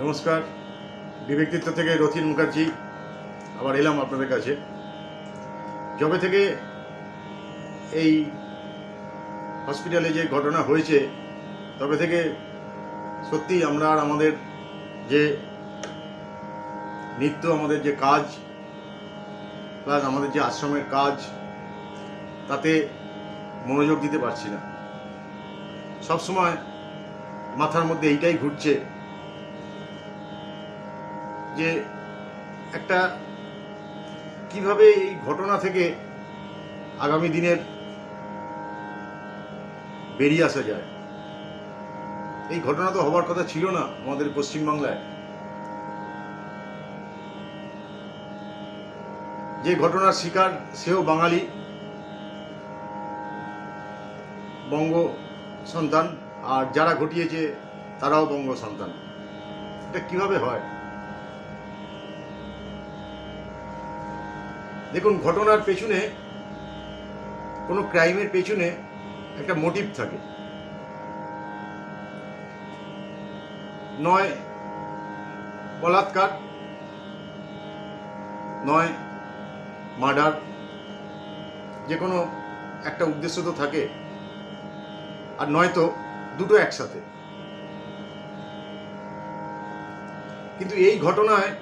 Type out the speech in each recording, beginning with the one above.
নমস্কার। বিবেকতীর্থ থেকে রথিন মুখার্জি, আবার এলাম আপনাদের কাছে। যবে থেকে এই হসপিটালে যে ঘটনা হয়েছে, তবে থেকে সত্যি আমরা আর আমাদের যে নিত্য, আমাদের যে কাজ, প্লাস আমাদের যে আশ্রমের কাজ, তাতে মনোযোগ দিতে পারছি না। সবসময় মাথার মধ্যে এইটাই ঘুরছে যে একটা কীভাবে এই ঘটনা থেকে আগামী দিনের বেরিয়ে আসা যায়। এই ঘটনা তো হবার কথা ছিল না আমাদের পশ্চিমবাংলায়। যে ঘটনার শিকার সেও বাঙালি, বঙ্গ সন্তান, আর যারা ঘটিয়েছে তারাও বঙ্গ সন্তান। এটা কীভাবে হয়? দেখুন, ঘটনার পেছনে, কোনো ক্রাইমের পেছনে একটা মোটিভ থাকে। নয়, বলাৎকার। নয়, মার্ডার। যে কোনো একটা উদ্দেশ্য তো থাকে। আর নয়তো দুটো একসাথে। কিন্তু এই ঘটনায়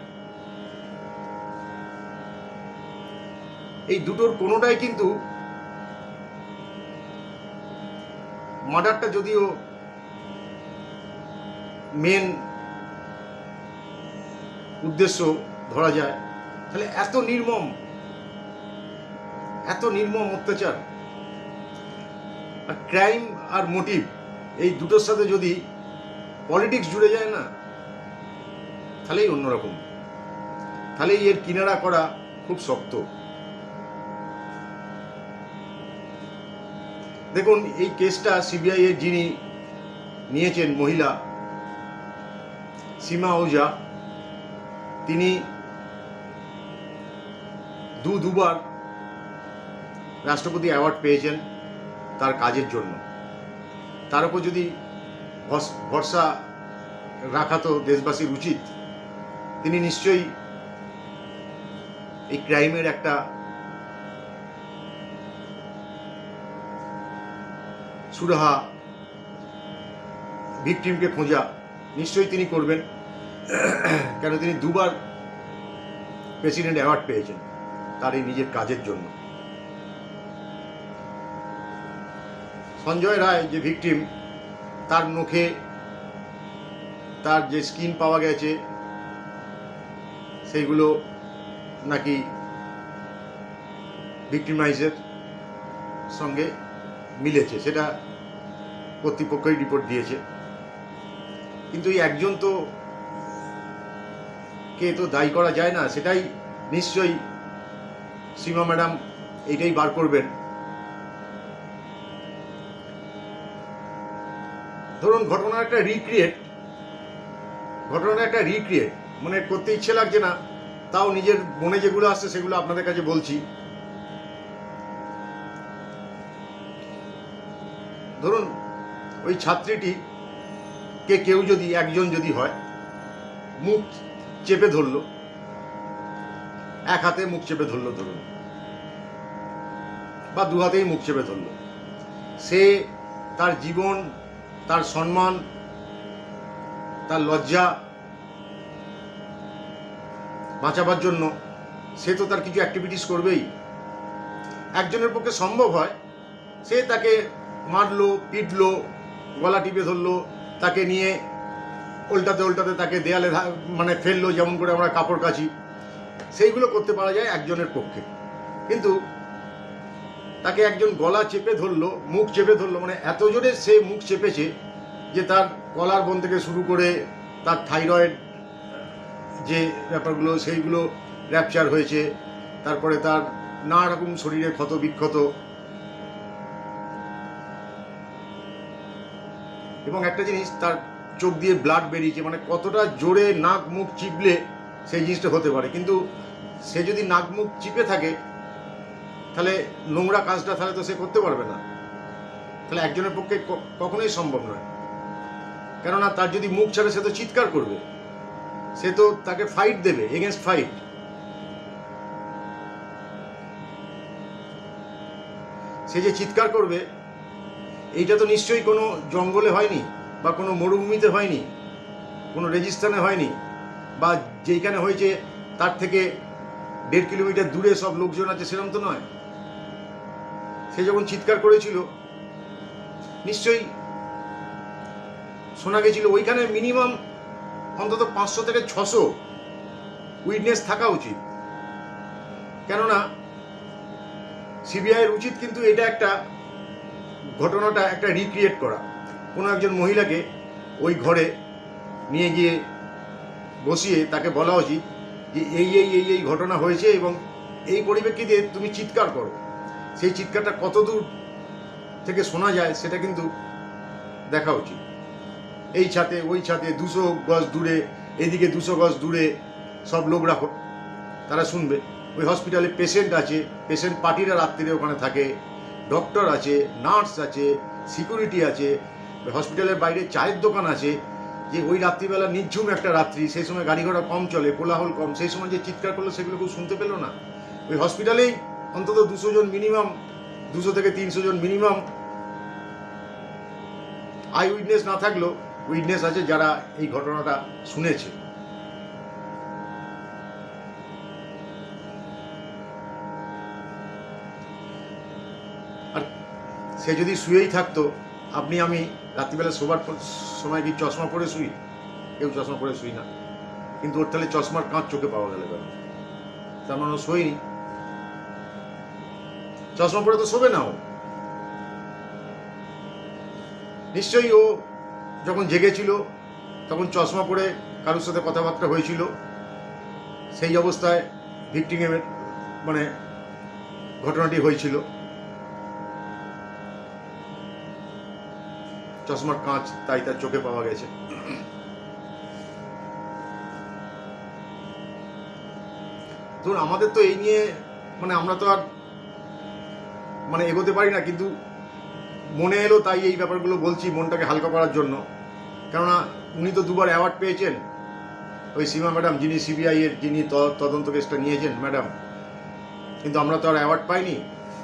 এই দুটোর কোনোটাই কিন্তু মার্ডারটা যদিও মেন উদ্দেশ্য ধরা যায়, তাহলে এত নির্মম এত নির্মম অত্যাচার আর ক্রাইম আর মোটিভ এই দুটোর সাথে যদি পলিটিক্স জুড়ে যায় না, তাহলেই অন্যরকম। তাহলেই এর কিনারা করা খুব শক্ত। দেখুন, এই কেসটা সিবিআই এর যিনি নিয়েছেন মহিলা, সীমা ওঝা, তিনি দু দুবার রাষ্ট্রপতি অ্যাওয়ার্ড পেয়েছেন তার কাজের জন্য। তার উপর যদি ভরসা রাখা তো দেশবাসীর উচিত, তিনি নিশ্চয়ই এই ক্রাইমের একটা সুরাহা, ভিকটিমকে খোঁজা, নিশ্চয়ই তিনি করবেন, কেন তিনি দুবার প্রেসিডেন্ট অ্যাওয়ার্ড পেয়েছেন, তার এই নিজের কাজের জন্য। সঞ্জয় রায়, যে ভিকটিম, তার নখে তার যে স্কিন পাওয়া গেছে, সেইগুলো নাকি ভিক্টিমাইজের সঙ্গে মিলেছে, সেটা কর্তৃপক্ষই রিপোর্ট দিয়েছে। কিন্তু এই একজন তো কে তো দায়ী করা যায় না, সেটাই নিশ্চয়ই সীমা ম্যাডাম এইটাই বার করবেন। ধরুন, ঘটনার একটা রিক্রিয়েট ঘটনাটা একটা রিক্রিয়েট মানে করতে ইচ্ছে লাগছে না, তাও নিজের মনে যেগুলো আসছে সেগুলো আপনাদের কাছে বলছি। ধরুন, ওই ছাত্রীটি কে কেউ যদি, একজন যদি হয়, মুখ চেপে ধরলো, এক হাতে মুখ চেপে ধরলো ধরুন, বা দু হাতেই মুখ চেপে ধরলো, সে তার জীবন, তার সম্মান, তার লজ্জা বাঁচাবার জন্য সে তো তার কিছু অ্যাক্টিভিটিস করবেই। একজনের পক্ষে সম্ভব হয়, সে তাকে মারলো, পিটলো, গলা টিপে ধরলো, তাকে নিয়ে উল্টাতে উল্টাতে তাকে দেয়ালে মানে ফেলল, যেমন করে আমরা কাপড় কাচি। সেইগুলো করতে পারা যায় একজনের পক্ষে। কিন্তু তাকে একজন গলা চেপে ধরলো, মুখ চেপে ধরলো মানে এত জোরে সে মুখ চেপেছে যে তার কলার বন থেকে শুরু করে তার থাইরয়েড যে ব্যাপারগুলো, সেইগুলো র্যাপচার হয়েছে। তারপরে তার নানা রকম শরীরে ক্ষত বিক্ষত। এবং একটা জিনিস, তার চোখ দিয়ে ব্লাড বেরিয়েছে মানে কতটা জোরে নাক মুখ চিপলে সেই জিনিসটা হতে পারে। কিন্তু সে যদি নাক মুখ চিপে থাকে, তাহলে নোংরা কাজটা তাহলে তো সে করতে পারবে না। তাহলে একজনের পক্ষে কখনোই সম্ভব নয়। কেননা তার যদি মুখ ছাড়ে, সে তো চিৎকার করবে। সে তো তাকে ফাইট দেবে এগেনস্ট ফাইট সে যে চিৎকার করবে এইটা তো নিশ্চয়ই কোনো জঙ্গলে হয়নি, বা কোনো মরুভূমিতে হয়নি, কোনো রেজিস্তানে হয়নি, বা যেইখানে হয়েছে তার থেকে দেড় কিলোমিটার দূরে সব লোকজন আছে সেরকম তো নয়। সে যখন চিৎকার করেছিল, নিশ্চয়ই শোনা গেছিল, ওইখানে মিনিমাম অন্তত পাঁচশো থেকে ছশো উইটনেস থাকা উচিত। কেননা, সিবিআইয়ের উচিত কিন্তু এটা একটা ঘটনাটা একটা রিক্রিয়েট করা। কোনো একজন মহিলাকে ওই ঘরে নিয়ে গিয়ে বসিয়ে তাকে বলা উচিত যে এই এই এই এই ঘটনা হয়েছে এবং এই পরিপ্রেক্ষিতে তুমি চিৎকার করো। সেই চিৎকারটা কত দূর থেকে শোনা যায় সেটা কিন্তু দেখা উচিত। এই ছাতে, ওই ছাতে দুশো গজ দূরে, এদিকে দুশো গজ দূরে সব লোক রাখো তারা শুনবে। ওই হসপিটালে পেশেন্ট আছে পেশেন্ট পার্টিরা রাত্রিরে ওখানে থাকে। ডক্টর আছে নার্স আছে সিকিউরিটি আছে হসপিটালের বাইরে চায়ের দোকান আছে, যে ওই রাত্রিবেলা নির্ঝুম একটা রাত্রি, সেই সময় গাড়ি ঘোড়া কম চলে, কোলাহল কম, সেই সময় যে চিৎকার করল সেগুলো কেউ শুনতে পেল না। ওই হসপিটালেই অন্তত দুশো জন মিনিমাম দুশো থেকে তিনশো জন মিনিমাম আই উইটনেস না থাকলেও উইটনেস আছে যারা এই ঘটনাটা শুনেছে। সে যদি শুয়েই থাকতো, আপনি আমি রাত্রিবেলা শোবার সময় কি চশমা পরে শুই? কেউ চশমা পরে শুই না। কিন্তু ওর তাহলে চশমার কাঁচ চোখে পাওয়া গেল কেন? তার মানে ও শোয়নি। চশমা পরে তো শোবে না ও। নিশ্চয়ই ও যখন জেগেছিল, তখন চশমা পরে কারোর সাথে কথাবার্তা হয়েছিল। সেই অবস্থায় ভিক্টিমের মানে ঘটনাটি হয়েছিল। চশমার কাঁচ, তাই তার চোখে পাওয়া গেছে। ধরুন, আমাদের তো এই নিয়ে মানে আমরা তো আর মানে এগোতে পারি না, কিন্তু মনে এলো তাই এই ব্যাপারগুলো বলছি মনটাকে হালকা করার জন্য। কেননা, উনি তো দুবার অ্যাওয়ার্ড পেয়েছেন। ওই সীমা ম্যাডাম, যিনি সিবিআই এর, যিনি তদন্ত কেসটা নিয়েছেন, ম্যাডাম। কিন্তু আমরা তো আর অ্যাওয়ার্ড পাইনি।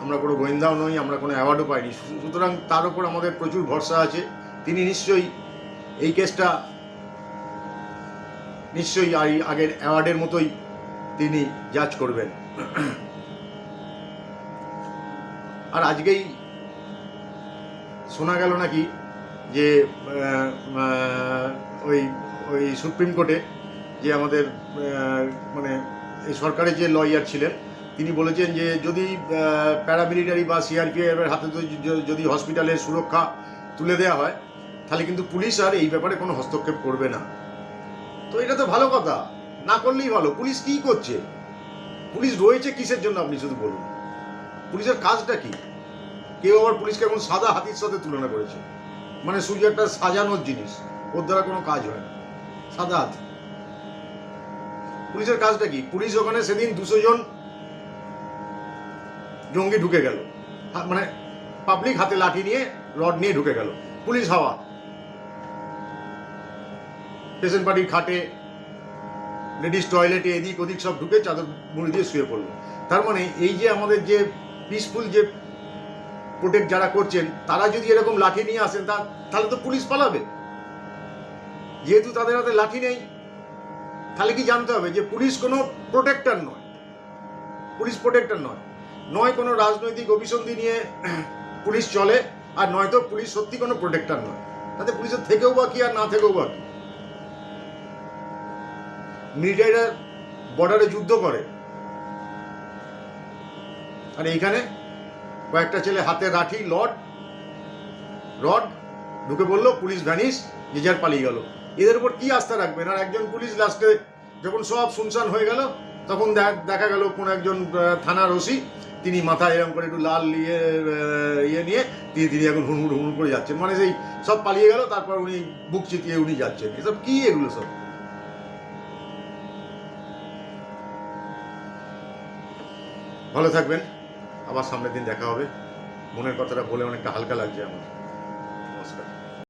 আমরা কোনো গোয়েন্দাও নই, আমরা কোনো অ্যাওয়ার্ডও পাইনি। সুতরাং তার উপর আমাদের প্রচুর ভরসা আছে। তিনি নিশ্চয়ই এই কেসটা নিশ্চয়ই আগের অ্যাওয়ার্ডের মতোই তিনি জাজ করবেন। আর আজকেই শোনা গেল নাকি যে ওই ওই সুপ্রিম কোর্টে যে আমাদের মানে এই সরকারের যে লয়ার ছিলেন, তিনি বলেছেন যে যদি প্যারামিলিটারি বা সিআরপিএফ এর হাতে যদি হসপিটালের সুরক্ষা তুলে দেওয়া হয় তাহলে কিন্তু পুলিশ আর এই ব্যাপারে কোনো হস্তক্ষেপ করবে না। তো এটা তো ভালো কথা। না করলেই ভালো। পুলিশ কি করছে? পুলিশ রয়েছে কিসের জন্য আপনি শুধু বলুন? পুলিশের কাজটা কি? কেউ আবার পুলিশকে এখন সাদা হাতির সাথে তুলনা করেছে। মানে শুধু একটা সাজানোর জিনিস। ওর দ্বারা কোনো কাজ হয় না। সাদা হাতি। পুলিশের কাজটা কি? পুলিশ ওখানে সেদিন দুশো জন জঙ্গি ঢুকে গেল। মানে পাবলিক হাতে লাঠি নিয়ে রড নিয়ে ঢুকে গেল। পুলিশ হাওয়া। পেশেন্ট পার্টির খাটে লেডিস টয়লেটে এদিক ওদিক সব ঢুকে চাদর মুড়ি দিয়ে শুয়ে পড়ল। তার মানে এই যে আমাদের যে পিসফুল যে প্রোটেক্ট যারা করছেন, তারা যদি এরকম লাঠি নিয়ে আসেন, তা তাহলে তো পুলিশ পালাবে। যেহেতু তাদের হাতে লাঠি নেই, তাহলে কি জানতে হবে যে পুলিশ কোনো প্রোটেক্টর নয়। পুলিশ প্রোটেক্টর নয়। নয় কোনো রাজনৈতিক অভিসন্ধি নিয়ে পুলিশ চলে, আর নয়তো পুলিশ সত্যি কোনো প্রোটেক্টর নয়। তাতে পুলিশের থেকেও বা কি, আর না থেকেও বা কি? মিলিটারিরা বর্ডারে যুদ্ধ করে। আর এইখানে কয়েকটা ছেলে হাতে লাঠি লড রড, ঢুকে বলল পুলিশ ভ্যানিস যে যার পালিয়ে গেল। এদের উপর কি আস্থা রাখবেন? আর একজন পুলিশ লাস্টে যখন সব শুনশান হয়ে গেল, তখন দেখা গেল কোন একজন থানার ওসি, তিনি মাথায় এরকম করে একটু লাল ইয়ে ইয়ে নিয়ে তিনি তিনি এখন হুড়মুড় হুড়মুড় করে যাচ্ছেন। মানে সেই সব পালিয়ে গেল, তারপর উনি বুক চিতিয়ে উনি যাচ্ছেন। এসব কি এগুলো সব? ভালো থাকবেন। আবার সামনের দিন দেখা হবে। মনের কথাটা বলে অনেকটা হালকা লাগছে আমার। নমস্কার।